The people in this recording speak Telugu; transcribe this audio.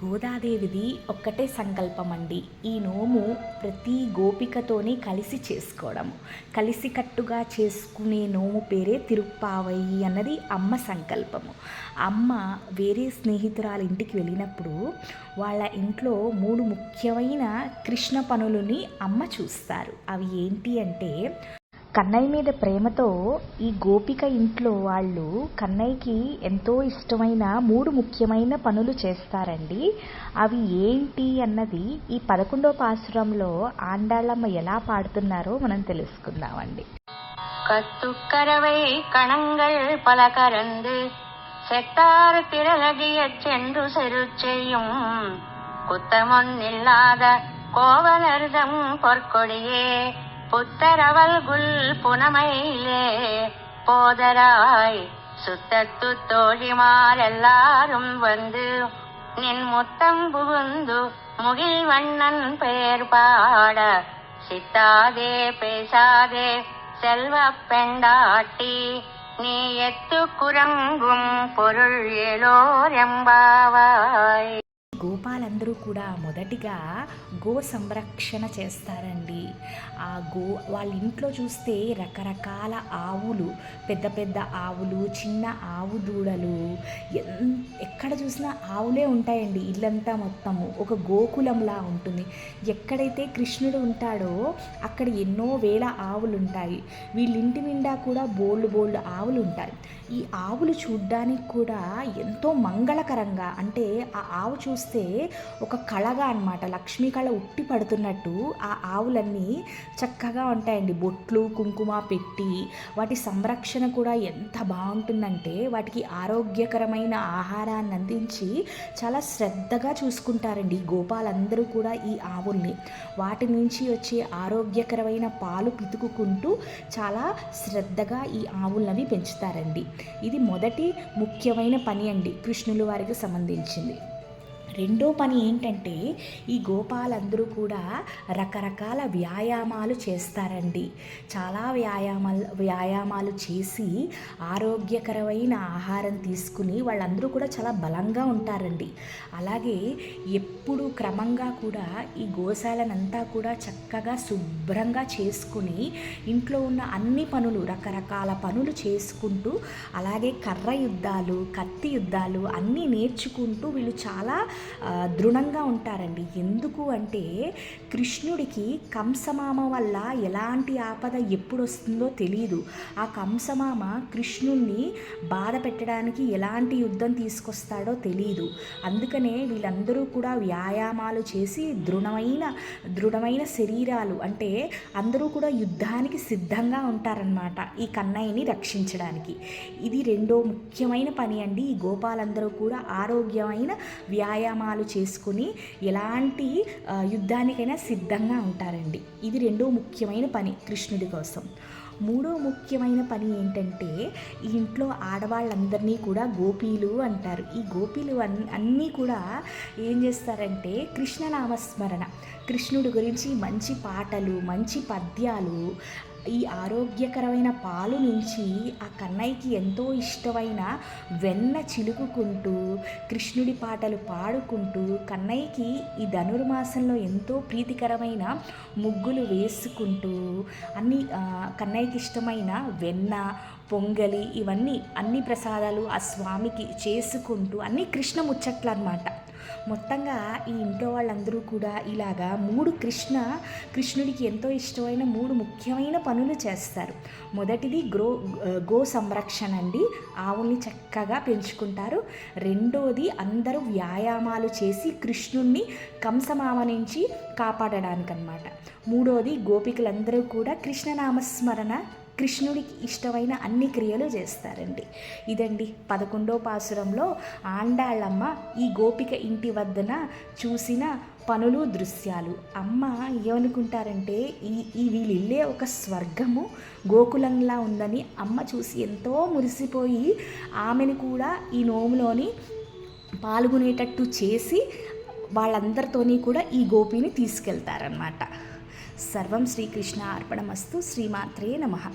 గోదాదేవిది ఒక్కటే సంకల్పం అండి ఈ నోము ప్రతి గోపికతోని కలిసి చేసుకోవడం. కలిసికట్టుగా చేసుకునే నోము పేరే తిరుప్పావయ్యి అన్నది అమ్మ సంకల్పము. అమ్మ వేరే స్నేహితురాల ఇంటికి వెళ్ళినప్పుడు వాళ్ళ ఇంట్లో మూడు ముఖ్యమైన కృష్ణ పనులని అమ్మ చూస్తారు. అవి ఏంటి అంటే కన్నయ్య మీద ప్రేమతో ఈ గోపిక ఇంట్లో వాళ్ళు కన్నయ్యకి ఎంతో ఇష్టమైన మూడు ముఖ్యమైన పనులు చేస్తారండి అవి ఏంటి అన్నది ఈ పదకొండో పాసురంలో ఆండాళ్ళమ్మ ఎలా పాడుతున్నారో మనం తెలుసుకుందామండి கத்துக்கரவை கணங்கள் பல கரந்து செத்தார் திரளடியச் சென்று செரு செய்யும் குத்தமொன்னில்லாத கோவலர்தம் பொற்கொடியே புத்தரவல்குல் புனமையிலே போதராய் சுத்தத்து தோழிமாரெல்லாரும் வந்து நின் முத்தம் புகுந்து முகில் வண்ணன் பெயர் பாட சித்தாதே பேசாதே செல்வ பெண்டாட்டி நீ எத்து குரங்கும் பொருள் ஏலோரெம்பாவாய் గోపాలందరూ కూడా మొదటిగా గో సంరక్షణ చేస్తారండి. ఆ గో వాళ్ళ ఇంట్లో చూస్తే రకరకాల ఆవులు పెద్ద పెద్ద ఆవులు చిన్న ఆవు దూడలు ఎంత ఎక్కడ చూసినా ఆవులే ఉంటాయండి ఇల్లంతా మొత్తము. ఒక గోకులంలా ఉంటుంది. ఎక్కడైతే కృష్ణుడు ఉంటాడో అక్కడ ఎన్నో వేల ఆవులు ఉంటాయి వీళ్ళింటి నిండా కూడా బోళ్ళు బోళ్ళు ఆవులు ఉంటాయి ఈ ఆవులు చూడ్డానికి కూడా ఎంతో మంగళకరంగా అంటే ఆ ఆవు చూస్తే ఒక కళగా అన్నమాట. లక్ష్మీ కళ ఉట్టి పడుతున్నట్టు ఆ ఆవులన్నీ చక్కగా ఉంటాయండి. బొట్లు కుంకుమ పెట్టి వాటి సంరక్షణ కూడా ఎంత బాగుంటుందంటే వాటికి ఆరోగ్యకరమైన ఆహారాన్ని అందించి చాలా శ్రద్ధగా చూసుకుంటారండి గోపాలందరూ కూడా ఈ ఆవుల్ని. వాటి నుంచి వచ్చే ఆరోగ్యకరమైన పాలు పితుకుకుంటూ చాలా శ్రద్ధగా ఈ ఆవులవి పెంచుతారండి. ఇది మొదటి ముఖ్యమైన పని అండి కృష్ణులు వారికి సంబంధించింది. రెండో పని ఏంటంటే ఈ గోపాలందరూ కూడా రకరకాల వ్యాయామాలు చేస్తారండి. చాలా వ్యాయామాలు వ్యాయామాలు చేసి ఆరోగ్యకరమైన ఆహారం తీసుకుని వాళ్ళందరూ కూడా చాలా బలంగా ఉంటారండి. అలాగే ఎప్పుడు క్రమంగా కూడా ఈ గోశాలనంతా కూడా చక్కగా శుభ్రంగా చేసుకుని ఇంట్లో ఉన్న అన్ని పనులు రకరకాల పనులు చేసుకుంటూ అలాగే కర్ర యుద్ధాలు కత్తి యుద్ధాలు అన్నీ నేర్చుకుంటూ వీళ్ళు చాలా దృఢంగా ఉంటారండి. ఎందుకు అంటే కృష్ణుడికి కంసమామ వల్ల ఎలాంటి ఆపద ఎప్పుడు వస్తుందో తెలియదు ఆ కంసమామ కృష్ణుణ్ణి బాధ పెట్టడానికి ఎలాంటి యుద్ధం తీసుకొస్తాడో తెలియదు అందుకనే వీళ్ళందరూ కూడా వ్యాయామాలు చేసి దృఢమైన దృఢమైన శరీరాలు అంటే అందరూ కూడా యుద్ధానికి సిద్ధంగా ఉంటారనమాట ఈ కన్నయ్యని రక్షించడానికి. ఇది రెండో ముఖ్యమైన పని అండి. ఈ గోపాలందరూ కూడా ఆరోగ్యమైన వ్యాయామం వ్యాయామాలు చేసుకుని ఎలాంటి యుద్ధానికైనా సిద్ధంగా ఉంటారండి. ఇది రెండో ముఖ్యమైన పని కృష్ణుడి కోసం. మూడో ముఖ్యమైన పని ఏంటంటే ఈ ఇంట్లో ఆడవాళ్ళందరినీ కూడా గోపీలు అంటారు. ఈ గోపీలు అన్ అన్నీ కూడా ఏం చేస్తారంటే కృష్ణనామస్మరణ. కృష్ణుడి గురించి మంచి పాటలు మంచి పద్యాలు ఈ ఆరోగ్యకరమైన పాలు నుంచి ఆ కన్నయ్యకి ఎంతో ఇష్టమైన వెన్న చిలుకుకుంటూ కృష్ణుడి పాటలు పాడుకుంటూ కన్నయ్యకి ఈ ధనుర్మాసంలో ఎంతో ప్రీతికరమైన ముగ్గులు వేసుకుంటూ అన్ని కన్నయ్యకి ఇష్టమైన వెన్న పొంగలి ఇవన్నీ అన్ని ప్రసాదాలు ఆ స్వామికి చేసుకుంటూ అన్నీ కృష్ణ ముచ్చట్లు అనమాట మొత్తంగా ఈ ఇంట్లో వాళ్ళందరూ కూడా ఇలాగా మూడు కృష్ణ కృష్ణుడికి ఎంతో ఇష్టమైన మూడు ముఖ్యమైన పనులు చేస్తారు. మొదటిది గ్రో గో సంరక్షణ అండి. ఆవుల్ని చక్కగా పెంచుకుంటారు. రెండోది అందరూ వ్యాయామాలు చేసి కృష్ణుణ్ణి కంసమామ నుంచి కాపాడడానికన్నమాట. మూడోది గోపికలందరూ కూడా కృష్ణనామస్మరణ కృష్ణుడికి ఇష్టమైన అన్ని క్రియలు చేస్తారండి. ఇదండి పదకొండో పాసురంలో ఆండాళ్ళమ్మ ఈ గోపిక ఇంటి వద్దన చూసిన పనులు దృశ్యాలు. అమ్మ ఏమనుకుంటారంటే ఈ ఈ వీళ్ళిల్లే ఒక స్వర్గము గోకులంలా ఉందని అమ్మ చూసి ఎంతో మురిసిపోయి ఆమెను కూడా ఈ నోములోని పాల్గొనేటట్టు చేసి వాళ్ళందరితోని కూడా ఈ గోపిని తీసుకెళ్తారనమాట సర్వం శ్రీకృష్ణ అర్పణమస్తు శ్రీమాత్రే నమః.